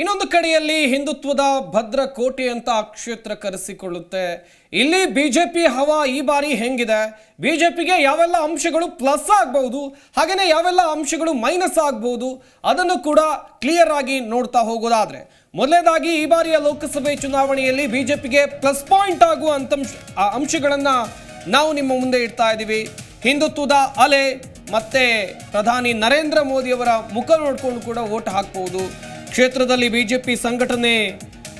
ಇನ್ನೊಂದು ಕಡೆಯಲ್ಲಿ ಹಿಂದುತ್ವದ ಭದ್ರ ಕೋಟೆ ಅಂತ ಆ ಕ್ಷೇತ್ರ ಕರೆಸಿಕೊಳ್ಳುತ್ತೆ. ಇಲ್ಲಿ ಬಿಜೆಪಿ ಹವಾ ಈ ಬಾರಿ ಹೆಂಗಿದೆ? ಬಿಜೆಪಿಗೆ ಯಾವೆಲ್ಲ ಅಂಶಗಳು ಪ್ಲಸ್ ಆಗಬಹುದು ಹಾಗೆಯೇ ಯಾವೆಲ್ಲ ಅಂಶಗಳು ಮೈನಸ್ ಆಗಬಹುದು, ಅದನ್ನು ಕೂಡ ಕ್ಲಿಯರ್ ಆಗಿ ನೋಡ್ತಾ ಹೋಗೋದಾದ್ರೆ ಮೊದಲನೇದಾಗಿ ಈ ಬಾರಿಯ ಲೋಕಸಭೆ ಚುನಾವಣೆಯಲ್ಲಿ ಬಿಜೆಪಿಗೆ ಪ್ಲಸ್ ಪಾಯಿಂಟ್ ಆಗುವ ಅಂತಂಶ ಅಂಶಗಳನ್ನ ನಾವು ನಿಮ್ಮ ಮುಂದೆ ಇಡ್ತಾ ಇದ್ದೀವಿ. ಹಿಂದುತ್ವದ ಅಲೆ ಮತ್ತೆ ಪ್ರಧಾನಿ ನರೇಂದ್ರ ಮೋದಿಯವರ ಮುಖ ನೋಡಿಕೊಂಡು ಕೂಡ ವೋಟ್ ಹಾಕಬಹುದು. ಕ್ಷೇತ್ರದಲ್ಲಿ ಬಿಜೆಪಿ ಸಂಘಟನೆ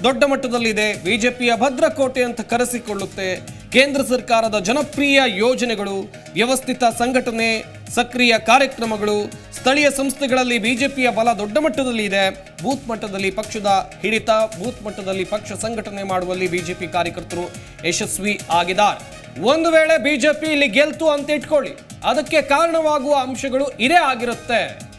ದೊಡ್ಡ ಮಟ್ಟದಲ್ಲಿದೆ. ಬಿಜೆಪಿಯ ಭದ್ರಕೋಟೆ ಅಂತ ಕರೆಸಿಕೊಳ್ಳುತ್ತೆ. ಕೇಂದ್ರ ಸರ್ಕಾರದ ಜನಪ್ರಿಯ ಯೋಜನೆಗಳು, ವ್ಯವಸ್ಥಿತ ಸಂಘಟನೆ, ಸಕ್ರಿಯ ಕಾರ್ಯಕ್ರಮಗಳು, ಸ್ಥಳೀಯ ಸಂಸ್ಥೆಗಳಲ್ಲಿ ಬಿಜೆಪಿಯ ಬಲ ದೊಡ್ಡ ಮಟ್ಟದಲ್ಲಿ ಇದೆ. ಬೂತ್ ಮಟ್ಟದಲ್ಲಿ ಪಕ್ಷದ ಹಿಡಿತ, ಬೂತ್ ಮಟ್ಟದಲ್ಲಿ ಪಕ್ಷ ಸಂಘಟನೆ ಮಾಡುವಲ್ಲಿ ಬಿಜೆಪಿ ಕಾರ್ಯಕರ್ತರು ಯಶಸ್ವಿ ಆಗಿದ್ದಾರೆ. ಒಂದು ವೇಳೆ ಬಿಜೆಪಿ ಇಲ್ಲಿ ಗೆಲ್ತು ಅಂತ ಇಟ್ಕೊಳ್ಳಿ. ಅದಕ್ಕೆ ಕಾರಣವಾಗುವ ಅಂಶಗಳು ಇದೇ ಆಗಿರುತ್ತೆ.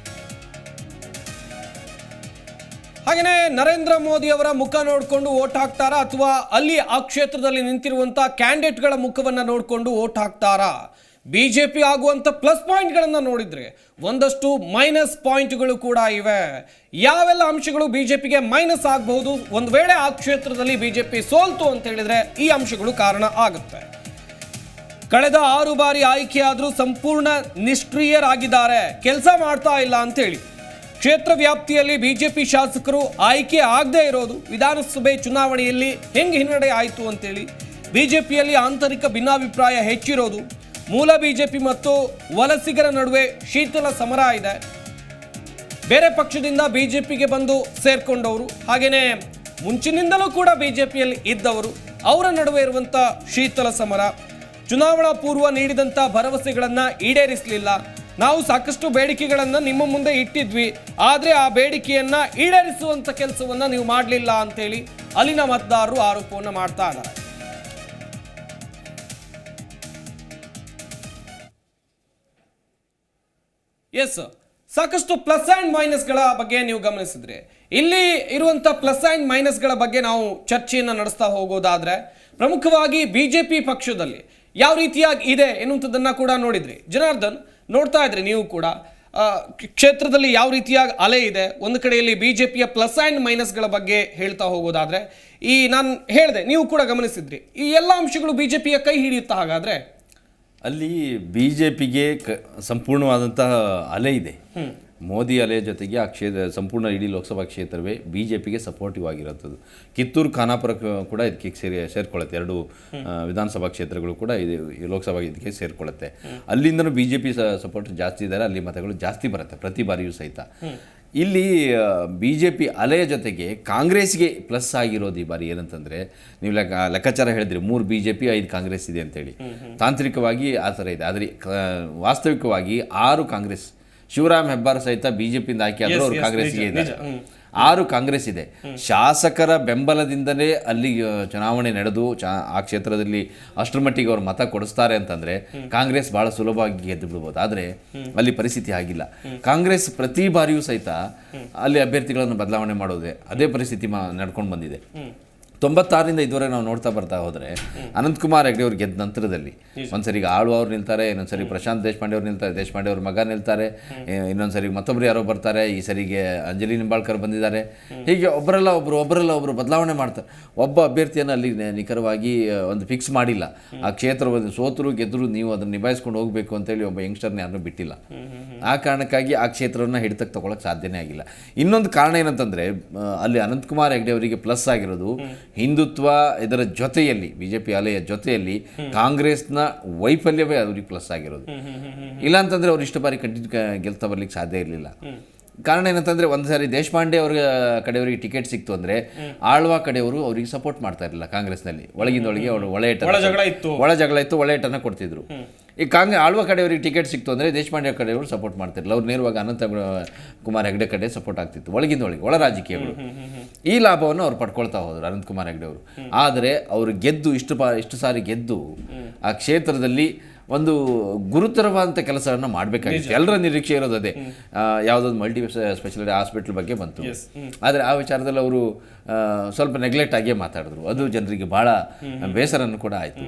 ಹಾಗೆಯೇ ನರೇಂದ್ರ ಮೋದಿ ಅವರ ಮುಖ ನೋಡಿಕೊಂಡು ಓಟ್ ಹಾಕ್ತಾರಾ ಅಥವಾ ಅಲ್ಲಿ ಆ ಕ್ಷೇತ್ರದಲ್ಲಿ ನಿಂತಿರುವಂತ ಕ್ಯಾಂಡಿಡೇಟ್ಗಳ ಮುಖವನ್ನ ನೋಡಿಕೊಂಡು ಓಟ್ ಹಾಕ್ತಾರಾ? ಬಿಜೆಪಿ ಆಗುವಂತ ಪ್ಲಸ್ ಪಾಯಿಂಟ್ಗಳನ್ನು ನೋಡಿದ್ರೆ ಒಂದಷ್ಟು ಮೈನಸ್ ಪಾಯಿಂಟ್ಗಳು ಕೂಡ ಇವೆ. ಯಾವೆಲ್ಲ ಅಂಶಗಳು ಬಿಜೆಪಿಗೆ ಮೈನಸ್ ಆಗಬಹುದು? ಒಂದು ವೇಳೆ ಆ ಕ್ಷೇತ್ರದಲ್ಲಿ ಬಿಜೆಪಿ ಸೋಲ್ತು ಅಂತ ಹೇಳಿದ್ರೆ ಈ ಅಂಶಗಳು ಕಾರಣ ಆಗುತ್ತೆ. ಕಳೆದ ಆರು ಬಾರಿ ಆಯ್ಕೆಯಾದರೂ ಸಂಪೂರ್ಣ ನಿಷ್ಕ್ರಿಯರಾಗಿದ್ದಾರೆ. ಕೆಲಸ ಮಾಡ್ತಾ ಇಲ್ಲ ಅಂತೇಳಿ ಕ್ಷೇತ್ರ ವ್ಯಾಪ್ತಿಯಲ್ಲಿ ಬಿಜೆಪಿ ಶಾಸಕರು ಆಯ್ಕೆ ಆಗದೇ ಇರೋದು ವಿಧಾನಸಭೆ ಚುನಾವಣೆಯಲ್ಲಿ ಹೆಂಗೆ ಹಿನ್ನಡೆ ಆಯಿತು ಅಂತೇಳಿ ಬಿಜೆಪಿಯಲ್ಲಿ ಆಂತರಿಕ ಭಿನ್ನಾಭಿಪ್ರಾಯ ಹೆಚ್ಚಿರೋದು ಮೂಲ ಬಿಜೆಪಿ ಮತ್ತು ವಲಸಿಗರ ನಡುವೆ ಶೀತಲ ಸಮರ ಇದೆ. ಬೇರೆ ಪಕ್ಷದಿಂದ ಬಿಜೆಪಿಗೆ ಬಂದು ಸೇರ್ಕೊಂಡವರು ಹಾಗೆಯೇ ಮುಂಚಿನಿಂದಲೂ ಕೂಡ ಬಿಜೆಪಿಯಲ್ಲಿ ಇದ್ದವರು, ಅವರ ನಡುವೆ ಇರುವಂಥ ಶೀತಲ ಸಮರ. ಚುನಾವಣಾ ಪೂರ್ವ ನೀಡಿದಂತ ಭರವಸೆಗಳನ್ನು ಈಡೇರಿಸಲಿಲ್ಲ. ನಾವು ಸಾಕಷ್ಟು ಬೇಡಿಕೆಗಳನ್ನು ನಿಮ್ಮ ಮುಂದೆ ಇಟ್ಟಿದ್ವಿ, ಆದರೆ ಆ ಬೇಡಿಕೆಯನ್ನ ಈಡೇರಿಸುವಂತ ಕೆಲಸವನ್ನ ನೀವು ಮಾಡಲಿಲ್ಲ ಅಂತೇಳಿ ಅಲ್ಲಿನ ಮತದಾರರು ಆರೋಪವನ್ನ ಮಾಡ್ತಾ ಇದ್ದಾರೆ. ಎಸ್ ಸಾಕಷ್ಟು ಪ್ಲಸ್ ಆ್ಯಂಡ್ ಮೈನಸ್ಗಳ ಬಗ್ಗೆ ನೀವು ಗಮನಿಸಿದ್ರೆ. ಇಲ್ಲಿ ಇರುವಂಥ ಪ್ಲಸ್ ಆ್ಯಂಡ್ ಮೈನಸ್ಗಳ ಬಗ್ಗೆ ನಾವು ಚರ್ಚೆಯನ್ನು ನಡೆಸ್ತಾ ಹೋಗೋದಾದ್ರೆ, ಪ್ರಮುಖವಾಗಿ ಬಿ ಪಕ್ಷದಲ್ಲಿ ಯಾವ ರೀತಿಯಾಗಿ ಇದೆ ಎನ್ನುವಂಥದ್ದನ್ನು ಕೂಡ ನೋಡಿದ್ರಿ. ಜನಾರ್ದನ್ ನೋಡ್ತಾ ಇದ್ರಿ ನೀವು ಕೂಡ ಕ್ಷೇತ್ರದಲ್ಲಿ ಯಾವ ರೀತಿಯಾಗಿ ಅಲೆ ಇದೆ ಒಂದು ಕಡೆಯಲ್ಲಿ ಬಿ ಜೆ ಪಿಯ ಪ್ಲಸ್ ಆ್ಯಂಡ್ ಮೈನಸ್ಗಳ ಬಗ್ಗೆ ಹೇಳ್ತಾ ಹೋಗೋದಾದರೆ ಈ ನಾನು ಹೇಳಿದೆ ನೀವು ಕೂಡ ಗಮನಿಸಿದ್ರಿ. ಈ ಎಲ್ಲ ಅಂಶಗಳು ಬಿ ಜೆ ಪಿಯ ಕೈ ಹಿಡಿಯುತ್ತಾ ಹಾಗಾದರೆ? ಅಲ್ಲಿ ಬಿ ಜೆ ಪಿಗೆ ಕ ಸಂಪೂರ್ಣವಾದಂತಹ ಅಲೆ ಇದೆ. ಮೋದಿ ಅಲೆ ಜೊತೆಗೆ ಆ ಕ್ಷೇತ್ರ ಸಂಪೂರ್ಣ ಇಡೀ ಲೋಕಸಭಾ ಕ್ಷೇತ್ರವೇ ಬಿ ಜೆ ಪಿಗೆ ಸಪೋರ್ಟಿವ್ ಆಗಿರುತ್ತದೆ ಕಿತ್ತೂರು ಖಾನಾಪುರ ಕೂಡ ಇದಕ್ಕೆ ಸೇರಿ ಸೇರ್ಕೊಳ್ಳುತ್ತೆ. ಎರಡು ವಿಧಾನಸಭಾ ಕ್ಷೇತ್ರಗಳು ಕೂಡ ಇದು ಲೋಕಸಭಾ ಇದಕ್ಕೆ ಸೇರ್ಕೊಳ್ಳುತ್ತೆ. ಅಲ್ಲಿಂದನೂ ಬಿ ಜೆ ಪಿ ಸಪೋರ್ಟ್ ಜಾಸ್ತಿ ಇದ್ದಾರೆ. ಅಲ್ಲಿ ಮತಗಳು ಜಾಸ್ತಿ ಬರುತ್ತೆ ಪ್ರತಿ ಬಾರಿಯೂ ಸಹಿತ. ಇಲ್ಲಿ ಬಿ ಜೆ ಪಿ ಅಲೆಯ ಜೊತೆಗೆ ಕಾಂಗ್ರೆಸ್ಗೆ ಪ್ಲಸ್ ಆಗಿರೋದು ಈ ಬಾರಿ ಏನಂತಂದರೆ ನೀವು ಲೆಕ್ಕ ಲೆಕ್ಕಾಚಾರ ಹೇಳಿದ್ರಿ ಮೂರು ಬಿ ಜೆ ಪಿ ಐದು ಕಾಂಗ್ರೆಸ್ ಇದೆ ಅಂತೇಳಿ. ತಾಂತ್ರಿಕವಾಗಿ ಆ ಥರ ಇದೆ. ಆದರೆ ವಾಸ್ತವಿಕವಾಗಿ ಆರು ಕಾಂಗ್ರೆಸ್ ಶಿವರಾಮ್ ಹೆಬ್ಬಾರ್ ಸಹಿತ ಬಿ ಜೆ ಪಿಯಿಂದ ಆಯ್ಕೆ ಆದರೂ ಅವರು ಕಾಂಗ್ರೆಸ್ಗೆ ಇದ್ದಾರೆ. ಆರು ಕಾಂಗ್ರೆಸ್ ಇದೆ. ಶಾಸಕರ ಬೆಂಬಲದಿಂದಲೇ ಅಲ್ಲಿ ಚುನಾವಣೆ ನಡೆದು ಚಾ ಆ ಕ್ಷೇತ್ರದಲ್ಲಿ ಅಷ್ಟರ ಮಟ್ಟಿಗೆ ಅವರು ಮತ ಕೊಡಿಸ್ತಾರೆ ಅಂತಂದ್ರೆ ಕಾಂಗ್ರೆಸ್ ಭಾಳ ಸುಲಭವಾಗಿ ಗೆದ್ದು ಬಿಡ್ಬೋದು. ಆದರೆ ಅಲ್ಲಿ ಪರಿಸ್ಥಿತಿ ಆಗಿಲ್ಲ ಕಾಂಗ್ರೆಸ್ ಪ್ರತಿ ಬಾರಿಯೂ ಸಹಿತ ಅಲ್ಲಿ ಅಭ್ಯರ್ಥಿಗಳನ್ನು ಬದಲಾವಣೆ ಮಾಡೋದೇ ಅದೇ ಪರಿಸ್ಥಿತಿ ಮಾ ನಡ್ಕೊಂಡು ಬಂದಿದೆ. ತೊಂಬತ್ತಾರರಿಂದ ಇದುವರೆಗೆ ನಾವು ನೋಡ್ತಾ ಬರ್ತಾ ಹೋದರೆ ಅನಂತಕುಮಾರ್ ಹೆಗ್ಡೆ ಅವ್ರು ಗೆದ್ದ ನಂತರದಲ್ಲಿ ಒಂದ್ಸರಿ ಈಗ ಆಳು ಅವ್ರು ನಿಲ್ತಾರೆ ಇನ್ನೊಂದ್ಸರಿ ಪ್ರಶಾಂತ್ ದೇಶಪಾಂಡೆ ಅವ್ರು ನಿಲ್ತಾರೆ ದೇಶಪಾಂಡೆ ಅವ್ರ ಮಗ ನಿಲ್ತಾರೆ ಇನ್ನೊಂದ್ಸರಿ ಮತ್ತೊಬ್ಬರು ಯಾರೋ ಬರ್ತಾರೆ ಈ ಸರಿಗೆ ಅಂಜಲಿ ನಿಂಬಾಳ್ಕರ್ ಬಂದಿದ್ದಾರೆ. ಹೀಗೆ ಒಬ್ಬರಲ್ಲ ಒಬ್ಬರು ಒಬ್ಬರಲ್ಲ ಒಬ್ಬರು ಬದಲಾವಣೆ ಮಾಡ್ತಾರೆ. ಒಬ್ಬ ಅಭ್ಯರ್ಥಿಯನ್ನು ಅಲ್ಲಿ ನಿಖರವಾಗಿ ಒಂದು ಫಿಕ್ಸ್ ಮಾಡಿಲ್ಲ. ಆ ಕ್ಷೇತ್ರವನ್ನು ಸೋತರು ಗೆದ್ದರು ನೀವು ಅದನ್ನು ನಿಭಾಯಿಸ್ಕೊಂಡು ಹೋಗಬೇಕು ಅಂತೇಳಿ ಒಬ್ಬ ಯಂಗ್ಸ್ಟರ್ನ ಯಾರನ್ನೂ ಬಿಟ್ಟಿಲ್ಲ. ಆ ಕಾರಣಕ್ಕಾಗಿ ಆ ಕ್ಷೇತ್ರವನ್ನು ಹಿಡಿತಕ್ಕೆ ತಗೊಳಕ್ಕೆ ಸಾಧ್ಯನೇ ಆಗಿಲ್ಲ. ಇನ್ನೊಂದು ಕಾರಣ ಏನಂತಂದರೆ ಅಲ್ಲಿ ಅನಂತಕುಮಾರ್ ಹೆಗ್ಡೆ ಅವರಿಗೆ ಪ್ಲಸ್ ಆಗಿರೋದು ಹಿಂದುತ್ವ ಇದರ ಜೊತೆಯಲ್ಲಿ ಬಿಜೆಪಿ ಅಲೆಯ ಜೊತೆಯಲ್ಲಿ ಕಾಂಗ್ರೆಸ್ನ ವೈಫಲ್ಯವೇ ಅವ್ರಿಗೆ ಪ್ಲಸ್ ಆಗಿರೋದು. ಇಲ್ಲ ಅಂತಂದ್ರೆ ಅವ್ರು ಇಷ್ಟು ಬಾರಿ ಕಂಟಿನ್ಯೂ ಗೆಲ್ತಾ ಬರ್ಲಿಕ್ಕೆ ಸಾಧ್ಯ ಇರಲಿಲ್ಲ. ಕಾರಣ ಏನಂತಂದ್ರೆ ಒಂದು ಸಾರಿ ದೇಶಪಾಂಡೆ ಅವ್ರ ಕಡೆಯವರಿಗೆ ಟಿಕೆಟ್ ಸಿಕ್ತು ಅಂದ್ರೆ ಆಳ್ವ ಕಡೆಯವರು ಅವರಿಗೆ ಸಪೋರ್ಟ್ ಮಾಡ್ತಾ ಇರಲಿಲ್ಲ ಕಾಂಗ್ರೆಸ್ನಲ್ಲಿ. ಒಳಗಿಂದ ಒಳಗೆ ಅವರು ಒಳ ಒಳ ಜಗಳ ಇತ್ತು. ಒಳ ಜಗಳ ಇತ್ತು ಒಳ ಏಟನ್ನು ಕೊಡ್ತಿದ್ರು. ಈ ಕಾಂಗ್ರೆ ಆಳ್ವ ಕಡೆಯವರಿಗೆ ಟಿಕೆಟ್ ಸಿಕ್ತು ಅಂದರೆ ದೇಶಪಾಂಡೆ ಕಡೆಯವರು ಸಪೋರ್ಟ್ ಮಾಡ್ತಿರಲಿಲ್ಲ. ಅವ್ರು ನೇರವಾಗಿ ಅನಂತ ಕುಮಾರ್ ಹೆಗ್ಡೆ ಕಡೆ ಸಪೋರ್ಟ್ ಆಗ್ತಿತ್ತು. ಒಳಗಿಂದ ಒಳಗೆ ಒಳ ರಾಜಕೀಯಗಳು. ಈ ಲಾಭವನ್ನು ಅವ್ರು ಪಡ್ಕೊಳ್ತಾ ಹೋದರು ಅನಂತ್ ಕುಮಾರ್ ಹೆಗ್ಡೆ ಅವರು. ಆದರೆ ಅವರು ಗೆದ್ದು ಇಷ್ಟು ಪಾ ಇಷ್ಟು ಸಾರಿ ಗೆದ್ದು ಆ ಕ್ಷೇತ್ರದಲ್ಲಿ ಒಂದು ಗುರುತರವಾದಂಥ ಕೆಲಸವನ್ನು ಮಾಡಬೇಕಾಗಿತ್ತು. ಎಲ್ಲರ ನಿರೀಕ್ಷೆ ಇರೋದು ಅದೇ. ಯಾವುದೊಂದು ಮಲ್ಟಿ ಸ್ಪೆಷಾಲಿಟಿ ಹಾಸ್ಪಿಟ್ಲ್ ಬಗ್ಗೆ ಬಂತು. ಆದರೆ ಆ ವಿಚಾರದಲ್ಲಿ ಅವರು ಸ್ವಲ್ಪ ನೆಗ್ಲೆಕ್ಟ್ ಆಗಿಯೇ ಮಾತಾಡಿದ್ರು. ಅದು ಜನರಿಗೆ ಭಾಳ ಬೇಸರನ್ನು ಕೂಡ ಆಯಿತು.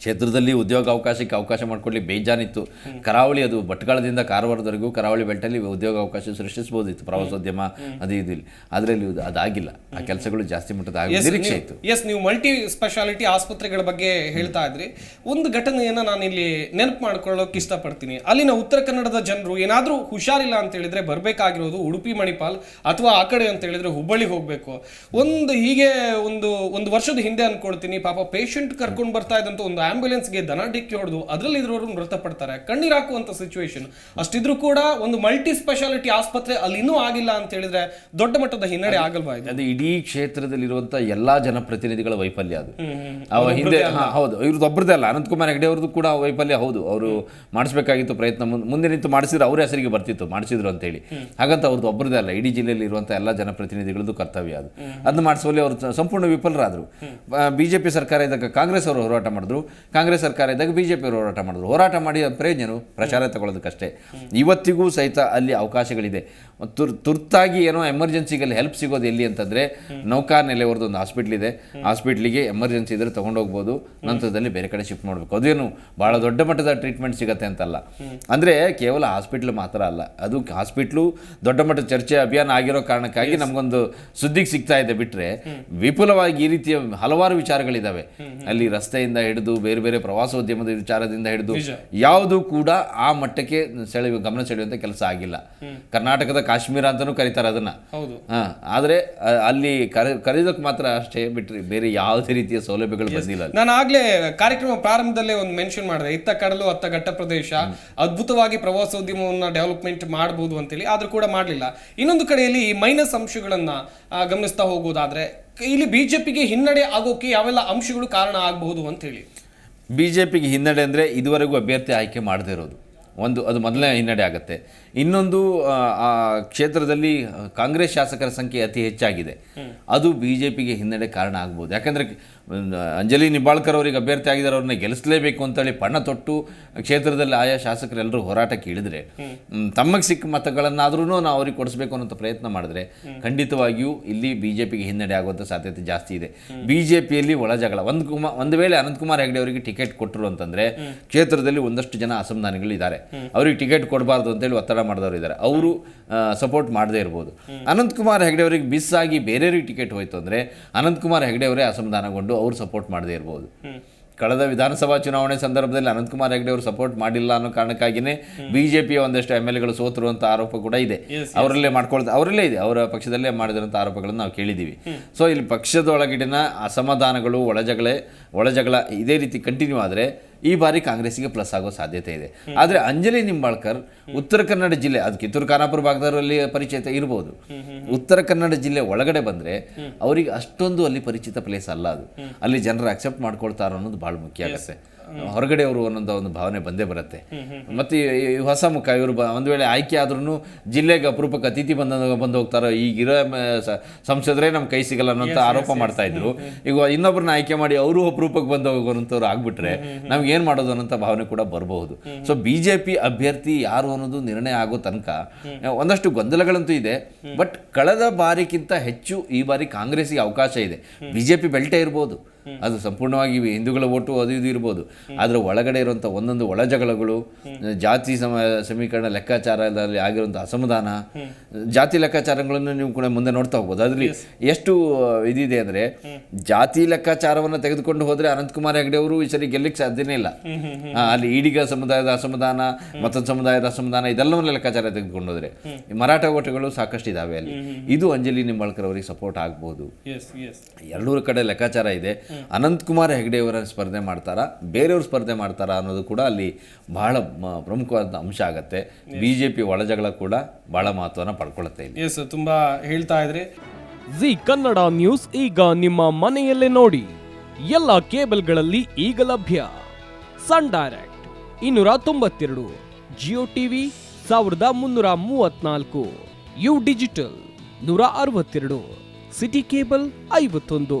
ಕ್ಷೇತ್ರದಲ್ಲಿ ಉದ್ಯೋಗ ಅವಕಾಶಕ್ಕೆ ಅವಕಾಶ ಮಾಡಿಕೊಡ್ಲಿ ಬೇಜಾನಿತ್ತು. ಕರಾವಳಿ ಅದು ಭಟ್ಕಳದಿಂದ ಕಾರವಾರದವರೆಗೂ ಕರಾವಳಿ ಬೆಲ್ಟಲ್ಲಿ ಉದ್ಯೋಗ ಅವಕಾಶ ಸೃಷ್ಟಿಸ್ಬೋದಿತ್ತು ಪ್ರವಾಸೋದ್ಯಮ ಅದು ಇದು ಅದರಲ್ಲಿ ಅದಾಗಿಲ್ಲ. ಆ ಕೆಲಸಗಳು ಜಾಸ್ತಿ ಮಟ್ಟದ ನಿರೀಕ್ಷೆ ಇತ್ತು. ಎಸ್ ನೀವು ಮಲ್ಟಿ ಸ್ಪೆಷಾಲಿಟಿ ಆಸ್ಪತ್ರೆಗಳ ಬಗ್ಗೆ ಹೇಳ್ತಾ ಇದ್ರಿ. ಒಂದು ಘಟನೆಯನ್ನು ನಾನು ಇಲ್ಲಿ ನೆನಪು ಮಾಡ್ಕೊಳ್ಳೋಕೆ ಇಷ್ಟಪಡ್ತೀನಿ. ಅಲ್ಲಿನ ಉತ್ತರ ಕನ್ನಡದ ಜನರು ಏನಾದರೂ ಹುಷಾರಿಲ್ಲ ಅಂತ ಹೇಳಿದ್ರೆ ಬರಬೇಕಾಗಿರೋದು ಉಡುಪಿ ಮಣಿಪಾಲ್ ಅಥವಾ ಆ ಕಡೆ ಅಂತ ಹೇಳಿದ್ರೆ ಹುಬ್ಬಳ್ಳಿ ಹೋಗಬೇಕು. ಒಂದು ಹೀಗೆ ಒಂದು ಒಂದು ವರ್ಷದ ಹಿಂದೆ ಅನ್ಕೊಳ್ತೀನಿ. ಪಾಪ ಪೇಷಂಟ್ ಕರ್ಕೊಂಡು ಬರ್ತಾ ಇದ್ದಂಥ ಒಂದು ಆಂಬ್ಯುಲೆನ್ಸ್ಗೆ ದನ ಡಿಕ್ಕಿ ಹೊಡೆದು ಅದರಲ್ಲಿ ಇದ್ರವರು ಮೃತಪಡ್ತಾರೆ. ಕಣ್ಣೀರ್ ಹಾಕುವಂತ ಸಿಚುವೇಶನ್ ಅಷ್ಟಿದ್ರು ಕೂಡ ಒಂದು ಮಲ್ಟಿ ಸ್ಪೆಷಾಲಿಟಿ ಆಸ್ಪತ್ರೆ ಅಲ್ಲಿ ಇನ್ನೂ ಆಗಿಲ್ಲ ಅಂತ ಹೇಳಿದ್ರೆ ದೊಡ್ಡ ಮಟ್ಟದ ಹಿನ್ನಡೆ ಆಗಲ್ವಾ ಇದೆ ಅದು ಇಡೀ ಕ್ಷೇತ್ರದಲ್ಲಿರುವಂಥ ಎಲ್ಲಾ ಜನಪ್ರತಿನಿಧಿಗಳ ವೈಫಲ್ಯ ಅದು. ಅವ ಹಿಂದೆ ಹಾ, ಹೌದು. ಇವ್ರದ್ದು ಒಬ್ಬರದೇ ಅಲ್ಲ. ಅನಂತಕುಮಾರ್ ಹೆಗಡೆ ಅವ್ರದ್ದು ಕೂಡ ವೈಫಲ್ಯ ಹೌದು. ಅವರು ಮಾಡಿಸಬೇಕಾಗಿತ್ತು ಪ್ರಯತ್ನ. ಮುಂದೆ ಮುಂದೆ ನಿಂತು ಮಾಡಿಸಿದ್ರೆ ಅವ್ರ ಹೆಸರಿಗೆ ಬರ್ತಿತ್ತು. ಮಾಡಿಸಿದ್ರು ಅಂತೇಳಿ. ಹಾಗಂತ ಅವ್ರದ್ದು ಒಬ್ಬರದೇ ಅಲ್ಲ. ಇಡೀ ಜಿಲ್ಲೆಯಲ್ಲಿ ಇರುವಂಥ ಎಲ್ಲ ಜನಪ್ರತಿನಿಧಿಗಳದ್ದು ಕರ್ತವ್ಯ ಅದು. ಅದನ್ನ ಮಾಡಿಸುವಲ್ಲಿ ಅವರು ಸಂಪೂರ್ಣ ವಿಫಲರಾದರು. ಬಿ ಜೆ ಪಿ ಸರ್ಕಾರ ಇದ್ದಾಗ ಕಾಂಗ್ರೆಸ್ ಅವರು ಹೋರಾಟ ಮಾಡಿದ್ರು. ಕಾಂಗ್ರೆಸ್ ಸರ್ಕಾರ ಇದ್ದಾಗ ಬಿ ಜೆ ಪಿಯವರು ಹೋರಾಟ ಮಾಡಿದ್ರು. ಹೋರಾಟ ಮಾಡಿ ಅದ್ ಪ್ರಯೋಜನ ಪ್ರಚಾರ ತಗೊಳ್ಳೋದಕ್ಕಷ್ಟೇ. ಇವತ್ತಿಗೂ ಸಹಿತ ಅಲ್ಲಿ ಅವಕಾಶಗಳಿದೆ. ತುರ್ ತುರ್ತಾಗಿ ಏನೋ ಎಮರ್ಜೆನ್ಸಿಗಲ್ಲಿ ಹೆಲ್ಪ್ ಸಿಗೋದು ಎಲ್ಲಿ ಅಂತಂದರೆ ನೌಕಾ ನೆಲೆವರೆದು ಒಂದು ಹಾಸ್ಪಿಟ್ಲ್ ಇದೆ ಹಾಸ್ಪಿಟ್ಲಿಗೆ ಎಮರ್ಜೆನ್ಸಿ ಇದ್ರೆ ತೊಗೊಂಡೋಗ್ಬೋದು ನಂತರದಲ್ಲಿ ಬೇರೆ ಕಡೆ ಶಿಫ್ಟ್ ಮಾಡಬೇಕು. ಅದೇನು ಭಾಳ ದೊಡ್ಡ ಮಟ್ಟದ ಟ್ರೀಟ್ಮೆಂಟ್ ಸಿಗತ್ತೆ ಅಂತಲ್ಲ. ಅಂದರೆ ಕೇವಲ ಹಾಸ್ಪಿಟ್ಲ್ ಮಾತ್ರ ಅಲ್ಲ ಅದು ಹಾಸ್ಪಿಟ್ಲು ದೊಡ್ಡ ಮಟ್ಟದ ಚರ್ಚೆ ಅಭಿಯಾನ ಆಗಿರೋ ಕಾರಣಕ್ಕಾಗಿ ನಮಗೊಂದು ಸುದ್ದಿಗೆ ಸಿಗ್ತಾ ಇದೆ ಬಿಟ್ಟರೆ ವಿಪುಲವಾಗಿ ಈ ರೀತಿಯ ಹಲವಾರು ವಿಚಾರಗಳಿದ್ದಾವೆ ಅಲ್ಲಿ ರಸ್ತೆಯಿಂದ ಹಿಡಿದು ಬೇರೆ ಬೇರೆ ಪ್ರವಾಸೋದ್ಯಮದ ವಿಚಾರದಿಂದ ಹಿಡಿದು ಯಾವುದು ಕೂಡ ಆ ಮಟ್ಟಕ್ಕೆ ಸೆಳೆಯುವ ಗಮನ ಸೆಳೆಯುವಂಥ ಕೆಲಸ ಆಗಿಲ್ಲ. ಕರ್ನಾಟಕದ ಕಾಶ್ಮೀರ ಅಂತಲೂ ಕರೀತಾರೆ ಅದನ್ನ. ಹೌದು. ಹಾ, ಆದ್ರೆ ಅಲ್ಲಿ ಕರೆದಕ್ಕೆ ಕರೆಯೋದಕ್ಕೆ ಮಾತ್ರ ಅಷ್ಟೇ ಬಿಟ್ಟರೆ ಬೇರೆ ಯಾವುದೇ ರೀತಿಯ ಸೌಲಭ್ಯಗಳು ಬಂದಿಲ್ಲ. ನಾನು ಆಗ್ಲೇ ಕಾರ್ಯಕ್ರಮ ಪ್ರಾರಂಭದಲ್ಲೇ ಒಂದು ಮೆನ್ಷನ್ ಮಾಡಿದೆ. ಇತ್ತ ಕಡಲು ಅತ್ತ ಘಟ್ಟ ಪ್ರದೇಶ ಅದ್ಭುತವಾಗಿ ಪ್ರವಾಸೋದ್ಯಮವನ್ನು ಡೆವಲಪ್ಮೆಂಟ್ ಮಾಡಬಹುದು ಅಂತೇಳಿ ಆದ್ರೂ ಕೂಡ ಮಾಡಲಿಲ್ಲ. ಇನ್ನೊಂದು ಕಡೆಯಲ್ಲಿ ಈ ಮೈನಸ್ ಅಂಶಗಳನ್ನ ಗಮನಿಸ್ತಾ ಹೋಗೋದಾದ್ರೆ ಇಲ್ಲಿ ಬಿಜೆಪಿಗೆ ಹಿನ್ನಡೆ ಆಗೋಕೆ ಯಾವೆಲ್ಲ ಅಂಶಗಳು ಕಾರಣ ಆಗಬಹುದು ಅಂತ ಹೇಳಿ ಬಿ ಜೆ ಪಿಗೆ ಹಿನ್ನಡೆ ಅಂದರೆ ಇದುವರೆಗೂ ಅಭ್ಯರ್ಥಿ ಆಯ್ಕೆ ಮಾಡದೇ ಇರೋದು. ಒಂದು ಅದು ಮೊದಲನೇ ಹಿನ್ನಡೆ ಆಗುತ್ತೆ. ಇನ್ನೊಂದು ಆ, ಕ್ಷೇತ್ರದಲ್ಲಿ ಕಾಂಗ್ರೆಸ್ ಶಾಸಕರ ಸಂಖ್ಯೆ ಅತಿ ಹೆಚ್ಚಾಗಿದೆ. ಅದು ಬಿ ಜೆ ಪಿಗೆ ಹಿನ್ನಡೆ ಕಾರಣ ಆಗ್ಬೋದು. ಯಾಕಂದರೆ ಅಂಜಲಿ ನಿಬಾಳ್ಕರ್ ಅವರಿಗೆ ಅಭ್ಯರ್ಥಿ ಆಗಿದ್ದಾರೆ ಅವ್ರನ್ನ ಗೆಲ್ಲಿಸಲೇಬೇಕು ಅಂತೇಳಿ ಪಣ ತೊಟ್ಟು ಕ್ಷೇತ್ರದಲ್ಲಿ ಆಯಾ ಶಾಸಕರೆಲ್ಲರೂ ಹೋರಾಟಕ್ಕೆ ಇಳಿದ್ರೆ ತಮಗೆ ಸಿಕ್ಕ ಮತಗಳನ್ನಾದ್ರೂ ನಾವು ಅವ್ರಿಗೆ ಕೊಡಿಸ್ಬೇಕು ಅನ್ನೋ ಪ್ರಯತ್ನ ಮಾಡಿದ್ರೆ ಖಂಡಿತವಾಗಿಯೂ ಇಲ್ಲಿ ಬಿ ಜೆ ಪಿಗೆ ಹಿನ್ನಡೆ ಆಗುವಂಥ ಸಾಧ್ಯತೆ ಜಾಸ್ತಿ ಇದೆ. ಬಿ ಜೆ ಪಿಯಲ್ಲಿ ಒಳ ಜಗಳ. ಒಂದು ಕುಮಾರ್ ಒಂದು ವೇಳೆ ಅನಂತಕುಮಾರ್ ಹೆಗಡೆ ಅವರಿಗೆ ಟಿಕೆಟ್ ಕೊಟ್ಟರು ಅಂತಂದ್ರೆ ಕ್ಷೇತ್ರದಲ್ಲಿ ಒಂದಷ್ಟು ಜನ ಅಸಮಾಧಾನಿಗಳು ಇದ್ದಾರೆ ಅವ್ರಿಗೆ ಟಿಕೆಟ್ ಕೊಡಬಾರ್ದು ಅಂತೇಳಿ ಒತ್ತಡ ಮಾಡಿದವರು ಇದ್ದಾರೆ. ಅವರು ಸಪೋರ್ಟ್ ಮಾಡದೇ ಇರ್ಬೋದು. ಅನಂತಕುಮಾರ್ ಹೆಗಡೆ ಅವರಿಗೆ ಮಿಸ್ ಆಗಿ ಬೇರೆಯವ್ರಿಗೆ ಟಿಕೆಟ್ ಹೋಯ್ತು ಅಂದರೆ ಅನಂತಕುಮಾರ್ ಹೆಗಡೆ ಅವರೇ ಅಸಮಾಧಾನಗೊಂಡು ಅವ್ರು ಸಪೋರ್ಟ್ ಮಾಡದೇ ಇರ್ಬೋದು. ಕಳೆದ ವಿಧಾನಸಭಾ ಚುನಾವಣೆ ಸಂದರ್ಭದಲ್ಲಿ ಅನಂತಕುಮಾರ್ ಹೆಗಡೆ ಅವರು ಸಪೋರ್ಟ್ ಮಾಡಿಲ್ಲ ಅನ್ನೋ ಕಾರಣಕ್ಕಾಗಿಯೇ ಬಿಜೆಪಿಯ ಒಂದಷ್ಟು ಎಂ ಎಲ್ ಎಗಳು ಸೋತರು ಅಂತ ಆರೋಪ ಕೂಡ ಇದೆ. ಅವರಲ್ಲೇ ಮಾಡ್ಕೊಳ್ತಾ ಅವರಲ್ಲೇ ಇದೆ ಅವರ ಪಕ್ಷದಲ್ಲೇ ಮಾಡಿದಂಥ ಆರೋಪಗಳನ್ನು ನಾವು ಕೇಳಿದ್ದೀವಿ. ಸೊ ಇಲ್ಲಿ ಪಕ್ಷದೊಳಗಿನ ಅಸಮಾಧಾನಗಳು ಒಳಜಗಳೇ ಒಳಜಗಳ ಇದೇ ರೀತಿ ಕಂಟಿನ್ಯೂ ಆದರೆ ಈ ಬಾರಿ ಕಾಂಗ್ರೆಸ್ಸಿಗೆ ಪ್ಲಸ್ ಆಗೋ ಸಾಧ್ಯತೆ ಇದೆ. ಆದರೆ ಅಂಜಲಿ ನಿಂಬಾಳ್ಕರ್ ಉತ್ತರ ಕನ್ನಡ ಜಿಲ್ಲೆ ಅದು ಕಿತ್ತೂರು ಖಾನಾಪುರ ಭಾಗದವರಲ್ಲಿ ಪರಿಚಿತ ಇರ್ಬೋದು. ಉತ್ತರ ಕನ್ನಡ ಜಿಲ್ಲೆ ಒಳಗಡೆ ಬಂದರೆ ಅವರಿಗೆ ಅಷ್ಟೊಂದು ಅಲ್ಲಿ ಪರಿಚಿತ ಪ್ಲೇಸ್ ಅಲ್ಲ ಅದು. ಅಲ್ಲಿ ಜನರು ಅಕ್ಸೆಪ್ಟ್ ಮಾಡ್ಕೊಳ್ತಾರೋ ಅನ್ನೋದು ಭಾಳ ಮುಖ್ಯ ಆಗುತ್ತೆ ಹೊರಗಡೆ ಅವರು ಅನ್ನೋದು ಒಂದು ಭಾವನೆ ಬಂದೇ ಬರುತ್ತೆ. ಮತ್ತು ಹೊಸ ಮುಖ ಇವರು ಬ ಒಂದು ವೇಳೆ ಆಯ್ಕೆ ಆದ್ರೂ ಜಿಲ್ಲೆಗೆ ಅಪರೂಪಕ್ಕೆ ಅತಿಥಿ ಬಂದ ಬಂದು ಹೋಗ್ತಾರೋ ಈಗಿರೋ ಸಂಸದರೇ ನಮ್ಮ ಕೈ ಸಿಗಲ್ಲ ಅನ್ನೋಂಥ ಆರೋಪ ಮಾಡ್ತಾ ಇದ್ರು. ಈಗ ಇನ್ನೊಬ್ಬರನ್ನ ಆಯ್ಕೆ ಮಾಡಿ ಅವರು ಅಪರೂಪಕ್ಕೆ ಬಂದು ಹೋಗುವಂಥವ್ರು ಆಗ್ಬಿಟ್ರೆ ನಮ್ಗೆ ಏನು ಮಾಡೋದು ಅನ್ನೋಂಥ ಭಾವನೆ ಕೂಡ ಬರಬಹುದು. ಸೊ ಬಿ ಜೆ ಪಿ ಅಭ್ಯರ್ಥಿ ಯಾರು ಅನ್ನೋದು ನಿರ್ಣಯ ಆಗೋ ತನಕ, ಒಂದಷ್ಟು ಗೊಂದಲಗಳಂತೂ ಇದೆ. ಬಟ್ ಕಳೆದ ಬಾರಿಗಿಂತ ಹೆಚ್ಚು ಈ ಬಾರಿ ಕಾಂಗ್ರೆಸ್ಗೆ ಅವಕಾಶ ಇದೆ. ಬಿ ಜೆ ಪಿ ಬೆಲ್ಟೇ ಇರ್ಬೋದು. ಅದು ಸಂಪೂರ್ಣವಾಗಿ ಹಿಂದೂಗಳ ಓಟು ಅದು ಇದು ಇರ್ಬೋದು. ಆದರೆ ಒಳಗಡೆ ಇರುವಂಥ ಒಂದೊಂದು ಒಳಜಗಳಗಳು ಜಾತಿ ಸಮ ಸಮೀಕರಣ ಲೆಕ್ಕಾಚಾರದಲ್ಲಿ ಆಗಿರುವಂಥ ಅಸಮಾಧಾನ ಜಾತಿ ಲೆಕ್ಕಾಚಾರಗಳನ್ನು ನೀವು ಕೂಡ ಮುಂದೆ ನೋಡ್ತಾ ಹೋಗ್ಬೋದು. ಅದರಲ್ಲಿ ಎಷ್ಟು ಇದಿದೆ ಅಂದರೆ ಜಾತಿ ಲೆಕ್ಕಾಚಾರವನ್ನು ತೆಗೆದುಕೊಂಡು ಹೋದರೆ ಅನಂತಕುಮಾರ್ ಹೆಗಡೆ ಅವರು ಈ ಸರಿ ಗೆಲ್ಲಕ್ಕೆ ಸಾಧ್ಯನೇ ಇಲ್ಲ. ಅಲ್ಲಿ ಈಡಿಗ ಸಮುದಾಯದ ಅಸಮಾಧಾನ ಮತ್ತೊಂದು ಸಮುದಾಯದ ಅಸಮಾಧಾನ ಇದೆಲ್ಲವನ್ನ ಲೆಕ್ಕಾಚಾರ ತೆಗೆದುಕೊಂಡು ಹೋದರೆ ಮರಾಠ ಓಟಗಳು ಸಾಕಷ್ಟು ಇದಾವೆ ಅಲ್ಲಿ. ಇದು ಅಂಜಲಿ ನಿಂಬಾಳ್ಕರ್ ಅವರಿಗೆ ಸಪೋರ್ಟ್ ಆಗ್ಬೋದು. ಎರಡೂರ ಕಡೆ ಲೆಕ್ಕಾಚಾರ ಇದೆ. ಅನಂತಕುಮಾರ್ ಹೆಗ್ಡೆಯವರ ಸ್ಪರ್ಧೆ ಮಾಡ್ತಾರಾ? ಬೇರೆಯವರು ಸ್ಪರ್ಧೆ ಮಾಡ್ತಾರಾ ಅನ್ನೋದು ಕೂಡ ಅಲ್ಲಿ ಬಹಳ ಪ್ರಮುಖವಾದ ಅಂಶ ಆಗತ್ತೆ. ಬಿ ಜೆ ಪಿ ಒಳಜಗಳ ಕೂಡ ಬಹಳ ಮಹತ್ವನ ಪಡ್ಕೊಳ್ಳುತ್ತೆ ಎಸ್ ತುಂಬಾ ಹೇಳ್ತಾ ಇದ್ರಿ. ಜಿ ಕನ್ನಡ ನ್ಯೂಸ್ ಈಗ ನಿಮ್ಮ ಮನೆಯಲ್ಲೇ ನೋಡಿ. ಎಲ್ಲ ಕೇಬಲ್ಗಳಲ್ಲಿ ಈಗ ಲಭ್ಯ. ಸನ್ ಡೈರೆಕ್ಟ್ ಇನ್ನೂರ ತೊಂಬತ್ತೆರಡು ಜಿಯೋ ಟಿವಿ ಸಾವಿರದ ಮುನ್ನೂರ ಮೂವತ್ನಾಲ್ಕು ಯು ಡಿಜಿಟಲ್ ನೂರ ಅರವತ್ತೆರಡು ಸಿಟಿ ಕೇಬಲ್ ಐವತ್ತೊಂದು.